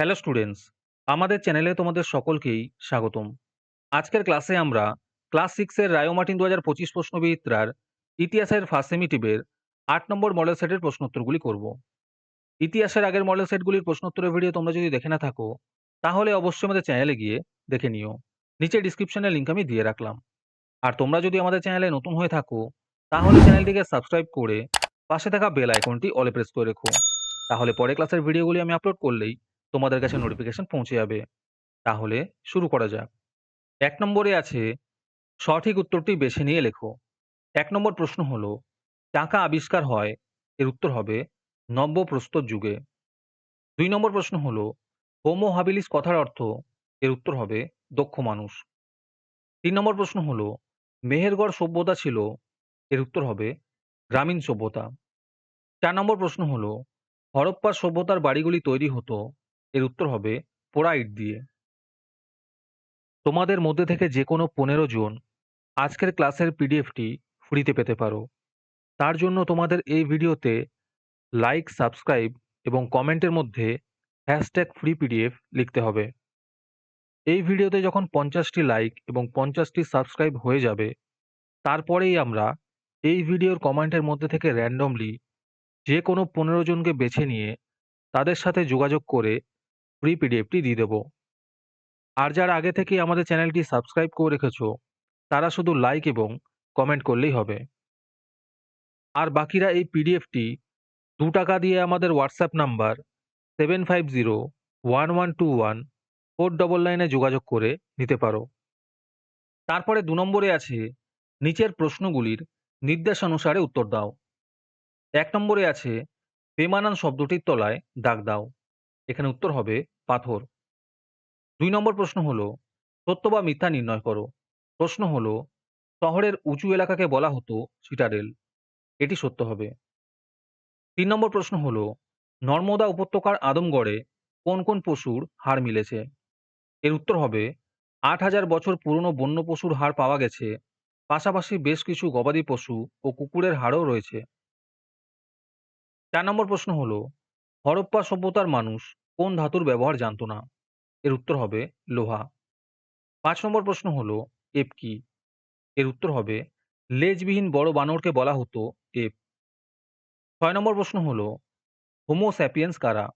Hello students আমাদের চ্যানেলে তোমাদের সকলকেই স্বাগতম। আজকের ক্লাসে আমরা ক্লাস সিক্সের রায়োমার্টিন দু হাজার পঁচিশ প্রশ্নবিদ্যার ইতিহাসের ফার্স্ট সেমিটিভের আট নম্বর মডেল সেটের প্রশ্নোত্তরগুলি করব। ইতিহাসের আগের মডেল সেটগুলির প্রশ্নোত্তরের ভিডিও তোমরা যদি দেখে না থাকো, তাহলে অবশ্যই আমাদের চ্যানেলে গিয়ে দেখে নিও। নিচে ডিসক্রিপশনে লিঙ্ক আমি দিয়ে রাখলাম। আর তোমরা যদি আমাদের চ্যানেলে নতুন হয়ে থাকো, তাহলে চ্যানেলটিকে সাবস্ক্রাইব করে পাশে থাকা বেল আইকনটি অলে প্রেস করে রেখো। তাহলে পরে ক্লাসের ভিডিওগুলি আমি আপলোড করলেই তোমাদের কাছে নোটিফিকেশন পৌঁছে যাবে। তাহলে শুরু করা যাক। এক নম্বরে আছে, সঠিক উত্তরটি বেছে নিয়ে লেখো। এক নম্বর প্রশ্ন হলো, টাকা আবিষ্কার হয়, এর উত্তর হবে নব্য প্রস্তর যুগে। দুই নম্বর প্রশ্ন হলো হোমো হাবিলিস কথার অর্থ, এর উত্তর হবে দক্ষ মানুষ। তিন নম্বর প্রশ্ন হলো, মেহেরগড় সভ্যতা ছিল, এর উত্তর হবে গ্রামীণ সভ্যতা। চার নম্বর প্রশ্ন হলো, হরপ্পা সভ্যতার বাড়িগুলি তৈরি হতো এর উত্তর হবে পোড়া ইট দিয়ে। তোমাদের মধ্যে থেকে যে কোনো পনেরো জন আজকের ক্লাসের পিডিএফটি ফ্রিতে পেতে পারো। তার জন্য তোমাদের এই ভিডিওতে লাইক সাবস্ক্রাইব এবং কমেন্টের মধ্যে হ্যাশট্যাগ ফ্রি পিডিএফ লিখতে হবে। এই ভিডিওতে যখন পঞ্চাশটি লাইক এবং পঞ্চাশটি সাবস্ক্রাইব হয়ে যাবে, তারপরেই আমরা এই ভিডিওর কমেন্টের মধ্যে থেকে র্যান্ডমলি যে কোনো পনেরো জনকে বেছে নিয়ে তাদের সাথে যোগাযোগ করে ফ্রি পিডিএফটি দিয়ে দেবো। আর যারা আগে থেকেই আমাদের চ্যানেলটি সাবস্ক্রাইব করে রেখেছো, তারা শুধু লাইক এবং কমেন্ট করলেই হবে। আর বাকিরা এই পিডিএফটি দু টাকা দিয়ে আমাদের WhatsApp number seven five zero one one two one four double নাইনে যোগাযোগ করে নিতে পারো। তারপরে দু নম্বরে আছে, নিচের প্রশ্নগুলির নির্দেশানুসারে উত্তর দাও। এক নম্বরে আছে, বেমানান শব্দটির তলায় দাগ দাও। এখানে উত্তর হবে পাথর। দুই নম্বর প্রশ্ন হলো, সত্য বা মিথ্যা নির্ণয় করো। প্রশ্ন হলো, শহরের উঁচু এলাকাকে বলা হতো সিটাডেল। এটি সত্য হবে। তিন নম্বর প্রশ্ন হলো, নর্মদা উপত্যকার আদমগড়ে কোন কোন পশুর হাড় মিলেছে? এর উত্তর হবে, আট হাজার বছর পুরনো বন্য পশুর হাড় পাওয়া গেছে। পাশাপাশি বেশ কিছু গবাদি পশু ও কুকুরের হাড়ও রয়েছে। চার নম্বর প্রশ্ন হলো, হরপ্পা সভ্যতার মানুষ কোন ধাতুর ব্যবহার জানতো না? এর উত্তর হবে লোহা। পাঁচ নম্বর প্রশ্ন হলো এপ কি? এর উত্তর হবে, লেজবিহীন বড় বানরকে বলা হতো এপ ছয় নম্বর প্রশ্ন হলো হোমোস্যাপিয়েন্স কারা?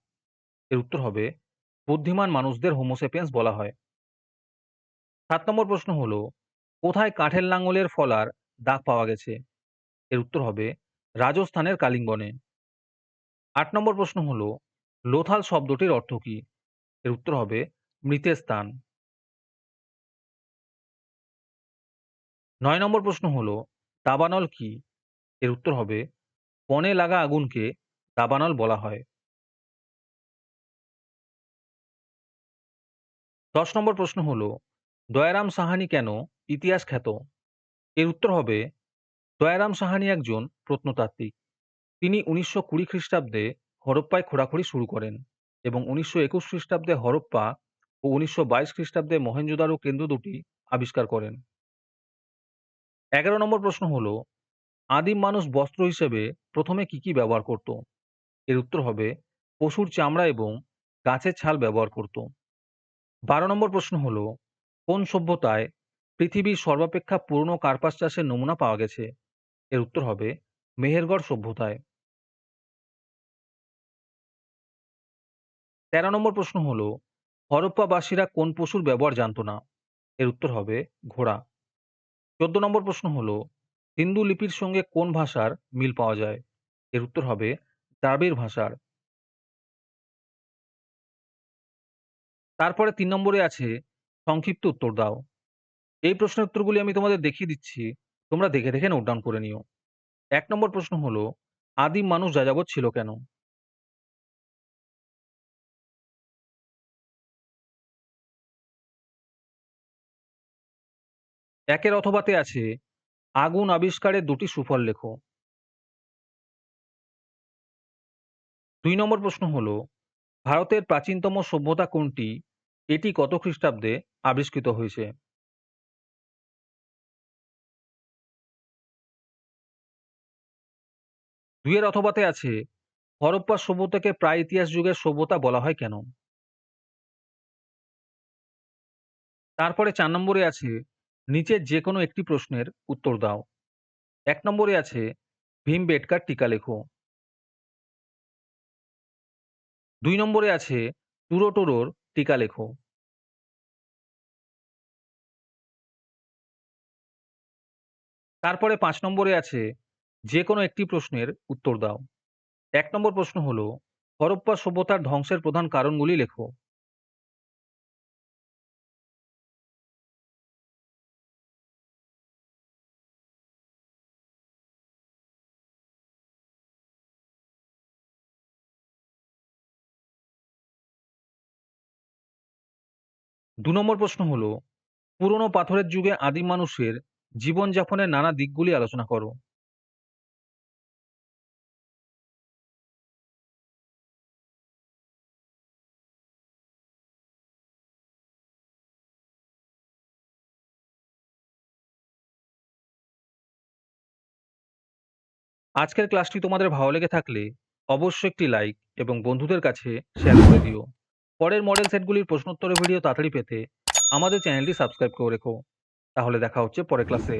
এর উত্তর হবে, বুদ্ধিমান মানুষদের হোমোস্যাপিয়েন্স বলা হয়। সাত নম্বর প্রশ্ন হলো, কোথায় কাঠের লাঙ্গলের ফলার দাগ পাওয়া গেছে? এর উত্তর হবে, রাজস্থানের কালিঙ্গনে। আট নম্বর প্রশ্ন হলো লোথাল শব্দটির অর্থ কী? এর উত্তর হবে, মৃতের স্থান। নয় নম্বর প্রশ্ন হলো, দাবানল কি? এর উত্তর হবে, বনে লাগা আগুনকে দাবানল বলা হয়। দশ নম্বর প্রশ্ন হল, দয়ারাম সাহানি কেন ইতিহাস খ্যাত? এর উত্তর হবে, দয়ারাম সাহানি একজন প্রত্নতাত্ত্বিক। তিনি উনিশশো কুড়ি খ্রিস্টাব্দে হরপ্পায় খোঁড়াখুড়ি শুরু করেন এবং উনিশশো একুশ খ্রিস্টাব্দে হরপ্পা ও উনিশশো বাইশ খ্রিস্টাব্দে মহেঞ্জোদারো কেন্দ্র দুটি আবিষ্কার করেন। এগারো নম্বর প্রশ্ন হলো, আদিম মানুষ বস্ত্র হিসেবে প্রথমে কি কি ব্যবহার করত? এর উত্তর হবে, পশুর চামড়া এবং গাছের ছাল ব্যবহার করত। বারো নম্বর প্রশ্ন হলো, কোন সভ্যতায় পৃথিবীর সর্বাপেক্ষা পুরনো কার্পাস চাষের নমুনা পাওয়া গেছে? এর উত্তর হবে, মেহেরগড় সভ্যতায়। তেরো নম্বর প্রশ্ন হলো, হরপ্পাবাসীরা কোন পশুর ব্যবহার জানতো না? এর উত্তর হবে ঘোড়া। চোদ্দ নম্বর প্রশ্ন হলো হিন্দু লিপির সঙ্গে কোন ভাষার মিল পাওয়া যায়? এর উত্তর হবে দ্রাবিড় ভাষার। তারপরে তিন নম্বরে আছে, সংক্ষিপ্ত উত্তর দাও। এই প্রশ্নের উত্তরগুলি আমি তোমাদের দেখিয়ে দিচ্ছি, তোমরা দেখে দেখে নোট ডাউন করে নিও। এক নম্বর প্রশ্ন হলো, আদিম মানুষ যাযাবত ছিল কেন? একের অথবাতে আছে, আগুন আবিষ্কারের দুটি সুফল লেখো। দুই নম্বর প্রশ্ন হল, ভারতের প্রাচীনতম সভ্যতা কোনটি? এটি কত খ্রিস্টাব্দে আবিষ্কৃত হয়েছে? দুইয়ের অথবাতে আছে, হরপ্পা সভ্যতাকে প্রায় ইতিহাস যুগের সভ্যতা বলা হয় কেন? তারপরে চার নম্বরে আছে নিচের যে কোনো একটি প্রশ্নের উত্তর দাও। এক নম্বরে আছে, ভীমবেটকার টিকা লেখো। দুই নম্বরে আছে টুরোটোরোর টিকা লেখো। তারপরে পাঁচ নম্বরে আছে যে কোনো একটি প্রশ্নের উত্তর দাও। এক নম্বর প্রশ্ন হল, হরপ্পা সভ্যতার ধ্বংসের প্রধান কারণগুলি লেখো। দু নম্বর প্রশ্ন হল, পুরনো পাথরের যুগে আদিম মানুষের জীবনযাপনের নানা দিকগুলি আলোচনা করো। আজকের ক্লাসটি তোমাদের ভালো লেগে থাকলে অবশ্যই একটি লাইক এবং বন্ধুদের কাছে শেয়ার করে দিও। পরের মডেল সেটগুলির প্রশ্নোত্তরের ভিডিও তাড়াতাড়ি পেতে আমাদের চ্যানেলটি সাবস্ক্রাইব করে রেখো। তাহলে দেখা হচ্ছে পরের ক্লাসে।